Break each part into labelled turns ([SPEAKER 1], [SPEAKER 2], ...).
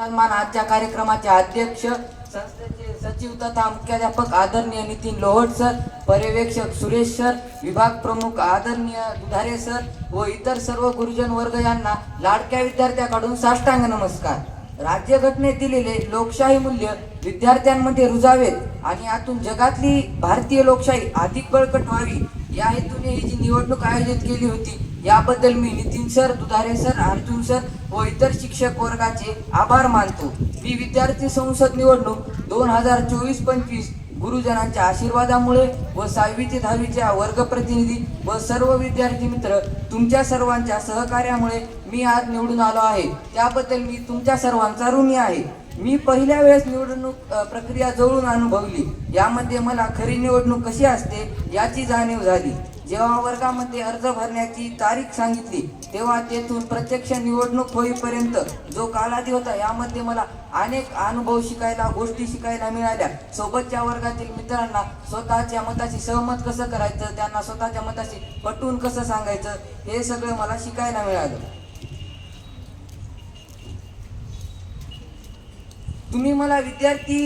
[SPEAKER 1] सन्मान आजच्या कार्यक्रमाचे अध्यक्ष संस्थेचे सचिव तथा मुख्याध्यापक आदरणीय नितीन लोहट सर पर्यवेक्षक सुरेश सर विभाग प्रमुख आदरणीय दुधारे सर व इतर सर्व गुरुजन वर्ग यांना लाडक्या विद्यार्थ्याकडून साष्टांग नमस्कार. राज्यघटनेत दिलेले लोकशाही मूल्य विद्यार्थ्यांमध्ये रुजावेत आणि यातून जगातली भारतीय लोकशाही अधिक बळकट व्हावी या हेतूने ही जी निवडणूक आयोजित केली होती याबद्दल मी Nitin sir Dudhare sir Arjun sir व इतर शिक्षक वर्गाचे आभार मानतो. मी विद्यार्थी संसद निवडणूक दोन हजार चोवीस पंचवीस गुरुजनांच्या आशीर्वादामुळे व सहावी ते दहावीच्या वर्गप्रतिनिधी व सर्व विद्यार्थी मित्र तुमच्या सर्वांच्या सहकार्यामुळे मी आज निवडून आलो आहे. त्याबद्दल मी तुमच्या सर्वांचा ऋणी आहे. मी पहिल्या वेळेस निवडणूक प्रक्रिया जवळून अनुभवली. यामध्ये मला खरी निवडणूक कशी असते याची जाणीव झाली. जेव्हा वर्गामध्ये अर्ज भरण्याची तारीख सांगितली तेव्हा तेथून प्रत्यक्ष निवडणूक होईपर्यंत जो कालावधी होता यामध्ये मला अनेक अनुभव शिकायला गोष्टी शिकायला मिळाल्या. सोबतच्या वर्गातील मित्रांना स्वतःच्या मताशी सहमत कसं करायचं त्यांना स्वतःच्या मताशी पटवून कसं सांगायचं हे सगळं मला शिकायला मिळालं. तुम्ही मला विद्यार्थी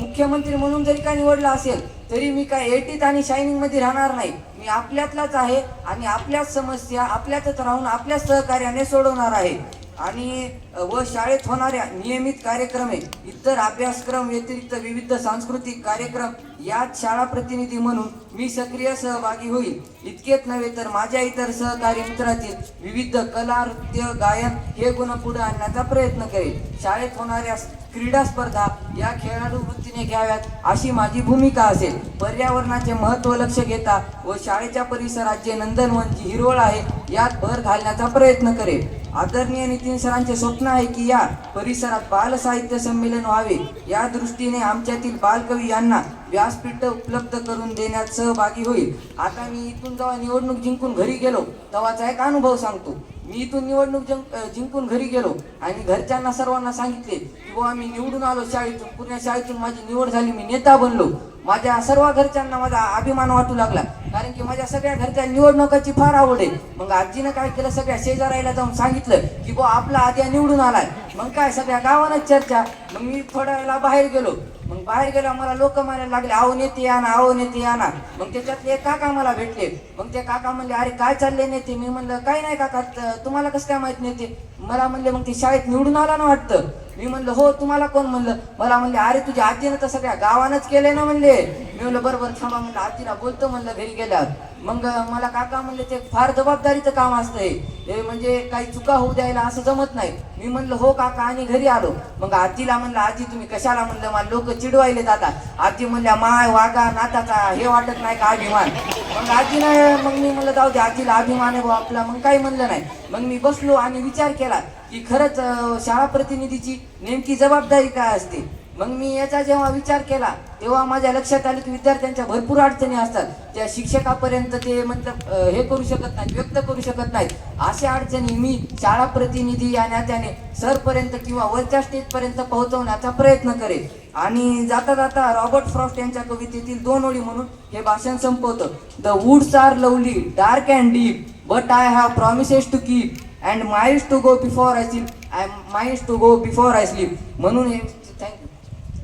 [SPEAKER 1] मुख्यमंत्री म्हणून जरी का निवडला असेल तरी मी काय एटीत आणि शायनिंगमध्ये राहणार नाही. मी आपल्यातलाच आहे आणि आपल्याच समस्या आपल्यातच राहून आपल्याच सहकार्याने सोडवणार आहे. आणि व शाळेत होणाऱ्या नियमित कार्यक्रमे इतर अभ्यासक्रम व्यतिरिक्त विविध सांस्कृतिक कार्यक्रम यात शाळा प्रतिनिधी म्हणून मी सक्रिय सहभागी होईल. इतकेच नव्हे तर माझ्या इतर सहकारी मित्रातील विविध कला नृत्य गायन हे गुण पुढे आणण्याचा प्रयत्न करेल. शाळेत होणाऱ्या क्रीडा स्पर्धा या खेळाडू वृत्तीने घ्याव्यात अशी माझी भूमिका असेल. पर्यावरणाचे महत्त्व लक्ष घेता व शाळेच्या परिसरात जे नंदनवन जी हिरवळ आहे यात भर घालण्याचा प्रयत्न करेल आदरणीय नितीन सरांचे स्वप्न आहे की या परिसरात बाल साहित्य संमेलन व्हावे. या दृष्टीने आमच्यातील बालकवी यांना व्यासपीठ उपलब्ध करून देण्यात सहभागी होईल. आता मी इथून जेव्हा निवडणूक जिंकून घरी गेलो तेव्हाचा एक अनुभव सांगतो. मी इथून निवडणूक जिंक जिंकून घरी गेलो आणि घरच्यांना सर्वांना सांगितले की बुवा मी निवडून आलो शाळेतून पुण्या शाळेतून माझी निवड झाली मी नेता बनलो. माझ्या सर्व घरच्यांना माझा अभिमान वाटू लागला. कारण की माझ्या सगळ्या घरच्या निवडणुकाची फार आवड आहे. मग आजीनं काय केलं? सगळ्या शेजारायला जाऊन सांगितलं की बुवा आपला आद्या निवडून आलाय. मग काय? सगळ्या गावानच चर्चा. मग मी थोड्या वेळेला बाहेर गेलो. मग बाहेर गेला मला लोक म्हणायला लागले आहो नेते आणा आहो नेते आणा. मग त्याच्यातले एक काका मला भेटले. मग ते काका म्हणले अरे काय चालले नेते? मी म्हणलं काय नाही काका तुम्हाला कसं काय माहीत नेते? मला म्हणले मग ते शाळेत निवडून आला ना वाटतं. मी म्हणलं हो तुम्हाला कोण म्हणलं? मला म्हणले अरे तुझ्या आजीनं तर सगळ्या गावानंच केलंय ना म्हणले. मी म्हणलं बरोबर थांबा. म्हणलं आजीला बोलतो म्हणलं घरी गेल्यावर. मग मला काका म्हणले ते फार जबाबदारीचं काम असतं हे म्हणजे काही चुका होऊ द्यायला असं जमत नाही. मी म्हणलं हो काका आणि घरी आलो. मग आजीला म्हणलं आजी तुम्ही कशाला म्हणलं मला लोक चिडवायले जातात. आजी म्हणल्या माय वागा नाताचा हे वाटत नाही का अभिमान? मग आजी नाही मग मी म्हणलं जाऊ दे आजीला अभिमान आहे भाऊ आपला. मग काही म्हणलं नाही. मग मी बसलो आणि विचार केला की खरंच शाळा प्रतिनिधीची नेमकी जबाबदारी काय असते? मग मी याचा जेव्हा विचार केला तेव्हा माझ्या लक्षात आले की विद्यार्थ्यांच्या भरपूर अडचणी असतात. त्या शिक्षकापर्यंत ते मतलब हे करू शकत नाहीत व्यक्त करू शकत नाहीत. अशा अडचणी मी शाळा प्रतिनिधी या नात्याने सरपर्यंत किंवा वरच्या स्टेजपर्यंत पोहोचवण्याचा प्रयत्न करेल आणि जाता जाता रॉबर्ट फ्रॉस्ट यांच्या कवितेतील दोन ओळी म्हणून हे भाषण संपवतं. The woods are lovely dark and deep but I have promises to keep and miles to go before I sleep I miles to go before I sleep म्हणून हे